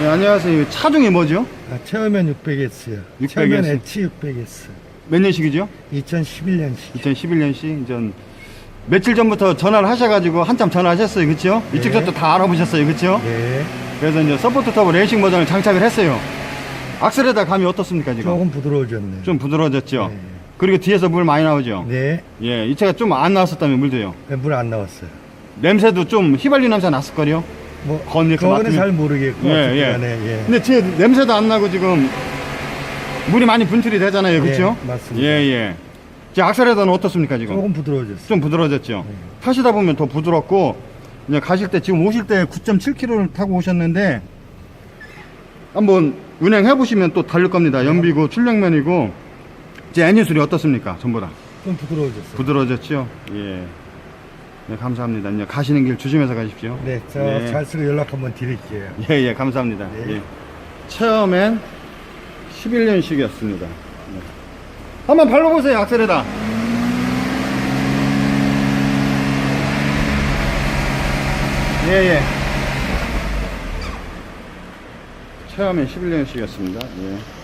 네, 안녕하세요. 중에 뭐죠? 아, 체어면 600S요. 600S. 체어면 H 600S. 몇 년식이죠? 2011년식. 2011년식. 전 며칠 전부터 전화를 하셔가지고 한참 전화하셨어요. 그쵸? 네. 이쪽 저쪽 다 알아보셨어요. 그쵸? 네. 그래서 이제 서포트 터보 레이싱 버전을 장착을 했어요. 악셀에다 감이 어떻습니까, 지금? 조금 부드러워졌네. 좀 부드러워졌죠? 네. 그리고 뒤에서 물 많이 나오죠? 네. 예, 이 차가 좀 안 나왔었다면 물도요. 물안 나왔어요. 냄새도 좀 휘발유 냄새 났을걸요? 뭐, 것 그거는 같으면- 잘 모르겠고. 예, 어쨌든 예. 간에, 예. 근데 제 냄새도 안 나고 지금 물이 많이 분출이 되잖아요. 그쵸? 예, 맞습니다. 예, 예. 제 악셀에다는 어떻습니까, 지금? 조금 부드러워졌어요. 좀 부드러워졌죠. 네. 타시다 보면 더 부드럽고 이제 가실 때 지금 오실 때 9.7km를 타고 오셨는데 한번 운행해 보시면 또 다를 겁니다. 연비고 출력면이고 제 엔진 소리 어떻습니까? 전보다 좀 부드러워졌어요. 부드러워졌죠. 예. 네, 감사합니다. 이제 가시는 길 조심해서 가십시오. 네, 저 네. 잘 쓰고 연락 한번 드릴게요. 예, 예, 감사합니다. 네. 예. 처음엔 11년식이었습니다. 한번 발라보세요, 악셀에다. 예, 예. 처음엔 11년식이었습니다. 예.